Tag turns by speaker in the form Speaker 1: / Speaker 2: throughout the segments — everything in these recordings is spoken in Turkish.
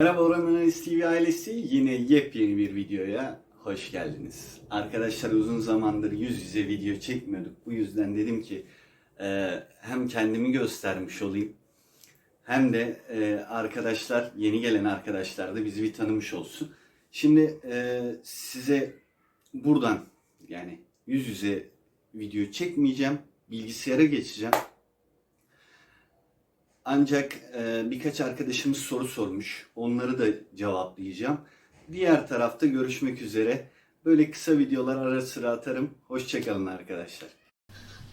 Speaker 1: Merhaba Orhan Analiz TV ailesi. Yine yepyeni bir videoya hoş geldiniz. Arkadaşlar uzun zamandır yüz yüze video çekmiyorduk. Bu yüzden dedim ki e, hem kendimi göstermiş olayım hem de e, arkadaşlar yeni gelen arkadaşlar da bizi bir tanımış olsun. Şimdi e, size buradan yani yüz yüze video çekmeyeceğim. Bilgisayara geçeceğim. Ancak e, birkaç arkadaşımız soru sormuş. Onları da cevaplayacağım. Diğer tarafta görüşmek üzere. Böyle kısa videolar ara sıra atarım. Hoşçakalın arkadaşlar.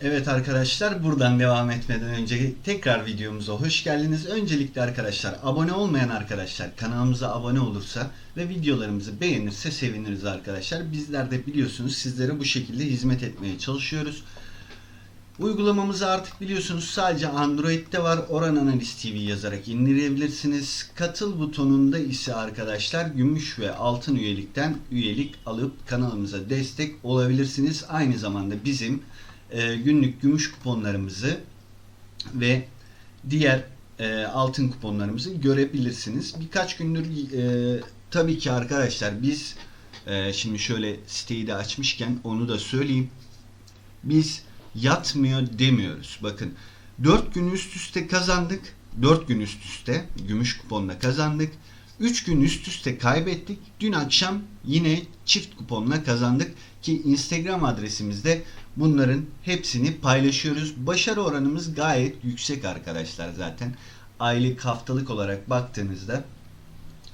Speaker 1: Evet arkadaşlar buradan devam etmeden önce tekrar videomuza hoş geldiniz. Öncelikle arkadaşlar abone olmayan arkadaşlar kanalımıza abone olursa ve videolarımızı beğenirse seviniriz arkadaşlar. Bizler de biliyorsunuz sizlere bu şekilde hizmet etmeye çalışıyoruz. Uygulamamızı artık biliyorsunuz sadece Android'de var. Oran Analiz TV yazarak indirebilirsiniz. Katıl butonunda ise arkadaşlar gümüş ve altın üyelikten üyelik alıp kanalımıza destek olabilirsiniz. Aynı zamanda bizim e, günlük gümüş kuponlarımızı ve diğer e, altın kuponlarımızı görebilirsiniz. Birkaç gündür e, tabii ki arkadaşlar biz e, şimdi şöyle siteyi de açmışken onu da söyleyeyim. Biz yatmıyor demiyoruz. Bakın 4 gün üst üste kazandık. 4 gün üst üste gümüş kuponla kazandık. 3 gün üst üste kaybettik. Dün akşam yine çift kuponla kazandık ki Instagram adresimizde bunların hepsini paylaşıyoruz. Başarı oranımız gayet yüksek arkadaşlar zaten. Aylık haftalık olarak baktığınızda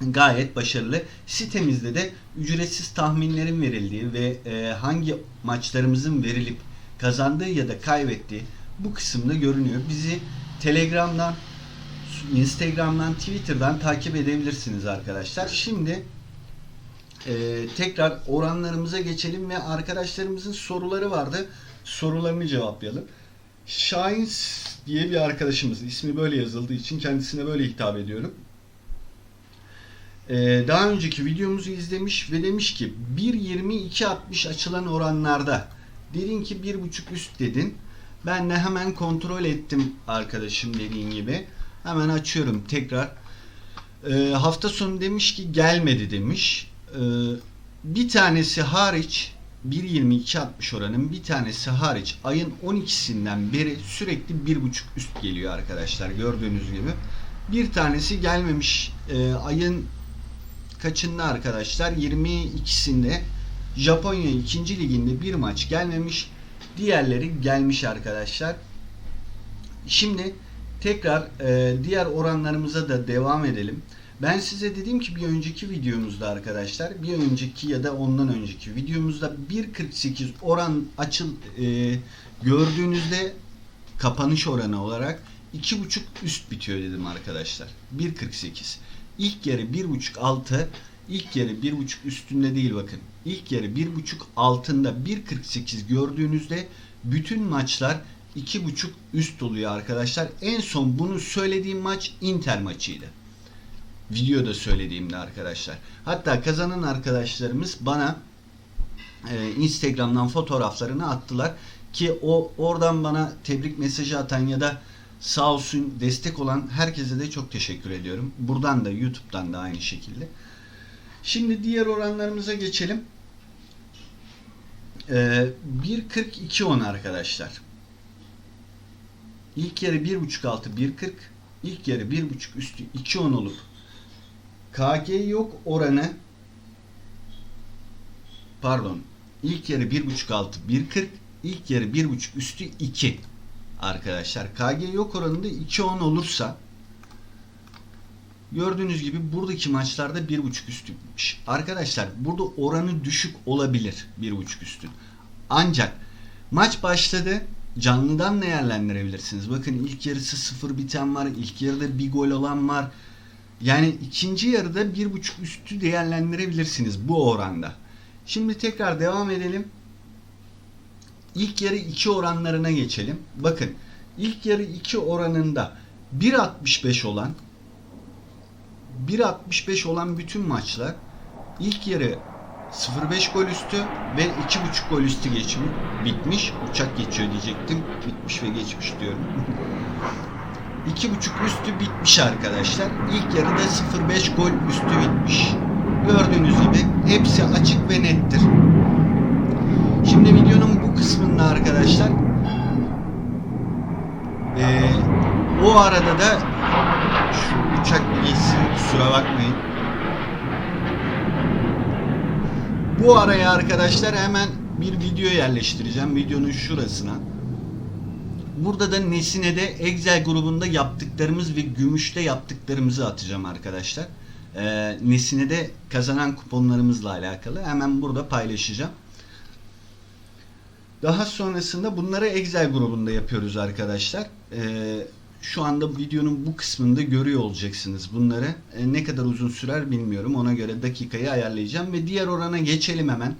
Speaker 1: gayet başarılı. Sitemizde de ücretsiz tahminlerin verildiği ve e, hangi maçlarımızın verilip kazandığı ya da kaybettiği bu kısımda görünüyor. Bizi Telegram'dan, Instagram'dan, Twitter'dan takip edebilirsiniz arkadaşlar. Şimdi e, tekrar oranlarımıza geçelim ve arkadaşlarımızın soruları vardı. Sorularını cevaplayalım. Şahin diye bir arkadaşımız, ismi böyle yazıldığı için kendisine böyle hitap ediyorum. Ee, daha önceki videomuzu izlemiş ve demiş ki 1.22.60 açılan oranlarda dedin ki 1.5 üst dedin. Ben de hemen kontrol ettim arkadaşım dediğin gibi. Hemen açıyorum tekrar. Ee, hafta sonu demiş ki gelmedi demiş. Ee, bir tanesi hariç 1.22.60 oranın bir tanesi hariç ayın 12'sinden beri sürekli 1.5 üst geliyor arkadaşlar gördüğünüz gibi. Bir tanesi gelmemiş e, ayın kaçında arkadaşlar? 22'sinde Japonya 2. liginde bir maç gelmemiş. Diğerleri gelmiş arkadaşlar. Şimdi tekrar e, diğer oranlarımıza da devam edelim. Ben size dedim ki bir önceki videomuzda arkadaşlar, bir önceki ya da ondan önceki videomuzda 1.48 oran açıl e, gördüğünüzde kapanış oranı olarak 2.5 üst bitiyor dedim arkadaşlar. 1.48. İlk yarı 1.5 altı, ilk yarı 1.5 üstünde değil bakın. İlk yarı 1.5 altında 1.48 gördüğünüzde bütün maçlar 2.5 üst oluyor arkadaşlar. En son bunu söylediğim maç Inter maçıydı. Videoda söylediğimde arkadaşlar. Hatta kazanan arkadaşlarımız bana e, Instagram'dan fotoğraflarını attılar ki o oradan bana tebrik mesajı atan ya da sağ olsun destek olan herkese de çok teşekkür ediyorum. Buradan da YouTube'dan da aynı şekilde. Şimdi diğer oranlarımıza geçelim. Ee, 1.42.10 arkadaşlar. İlk yarı 1.5 altı 1.40. İlk yarı 1.5 üstü 2.10 olup KG yok oranı pardon ilk yarı 1.5 altı 1.40 ilk yarı 1.5 üstü 2 arkadaşlar. KG yok oranında 2-10 olursa gördüğünüz gibi buradaki maçlarda 1.5 üstüymüş. Arkadaşlar burada oranı düşük olabilir 1.5 üstün. Ancak maç başladı. Canlıdan değerlendirebilirsiniz. Bakın ilk yarısı 0 biten var. ilk yarıda bir gol olan var. Yani ikinci yarıda 1.5 üstü değerlendirebilirsiniz bu oranda. Şimdi tekrar devam edelim. İlk yarı 2 oranlarına geçelim. Bakın ilk yarı 2 oranında 1.65 olan 1.65 olan bütün maçlar ilk yarı 0.5 gol üstü ve 2.5 gol üstü geçmiş. Bitmiş. Uçak geçiyor diyecektim. Bitmiş ve geçmiş diyorum. 2.5 üstü bitmiş arkadaşlar. İlk yarıda 0.5 gol üstü bitmiş. Gördüğünüz gibi hepsi açık ve nettir. Şimdi videonun bu kısmında arkadaşlar eee, o arada da bilgisi kusura bakmayın. Bu araya arkadaşlar hemen bir video yerleştireceğim. Videonun şurasına. Burada da Nesine'de Excel grubunda yaptıklarımız ve Gümüş'te yaptıklarımızı atacağım arkadaşlar. Ee, Nesine'de kazanan kuponlarımızla alakalı. Hemen burada paylaşacağım. Daha sonrasında bunları Excel grubunda yapıyoruz arkadaşlar. Ee, şu anda videonun bu kısmında görüyor olacaksınız bunları. Ee, ne kadar uzun sürer bilmiyorum. Ona göre dakikayı ayarlayacağım ve diğer orana geçelim hemen.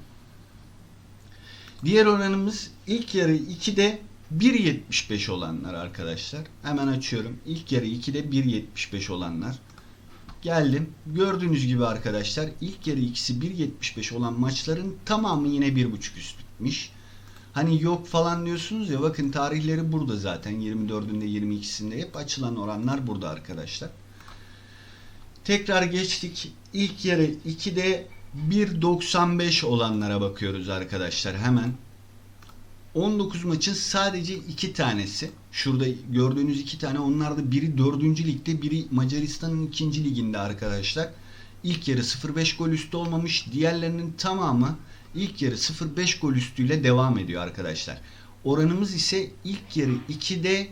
Speaker 1: Diğer oranımız ilk yarı 2'de 1.75 olanlar arkadaşlar. Hemen açıyorum. İlk yarı 2'de 1.75 olanlar. Geldim. Gördüğünüz gibi arkadaşlar ilk yarı ikisi 1.75 olan maçların tamamı yine 1.5 üst bitmiş. Hani yok falan diyorsunuz ya bakın tarihleri burada zaten 24'ünde 22'sinde hep açılan oranlar burada arkadaşlar. Tekrar geçtik. İlk yarı 2'de 1.95 olanlara bakıyoruz arkadaşlar hemen. 19 maçın sadece 2 tanesi. Şurada gördüğünüz 2 tane onlar da biri 4. ligde biri Macaristan'ın 2. liginde arkadaşlar. İlk yarı 0.5 gol üstü olmamış. Diğerlerinin tamamı ilk yarı 0.5 gol üstüyle devam ediyor arkadaşlar. Oranımız ise ilk yarı 2'de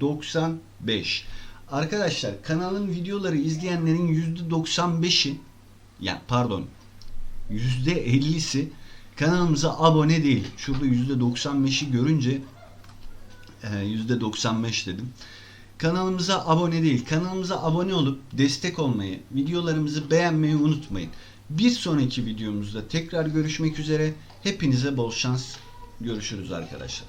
Speaker 1: 1.95. Arkadaşlar kanalın videoları izleyenlerin %95'i ya pardon %50'si kanalımıza abone değil. Şurada %95'i görünce e, %95 dedim. Kanalımıza abone değil. Kanalımıza abone olup destek olmayı, videolarımızı beğenmeyi unutmayın. Bir sonraki videomuzda tekrar görüşmek üzere. Hepinize bol şans. Görüşürüz arkadaşlar.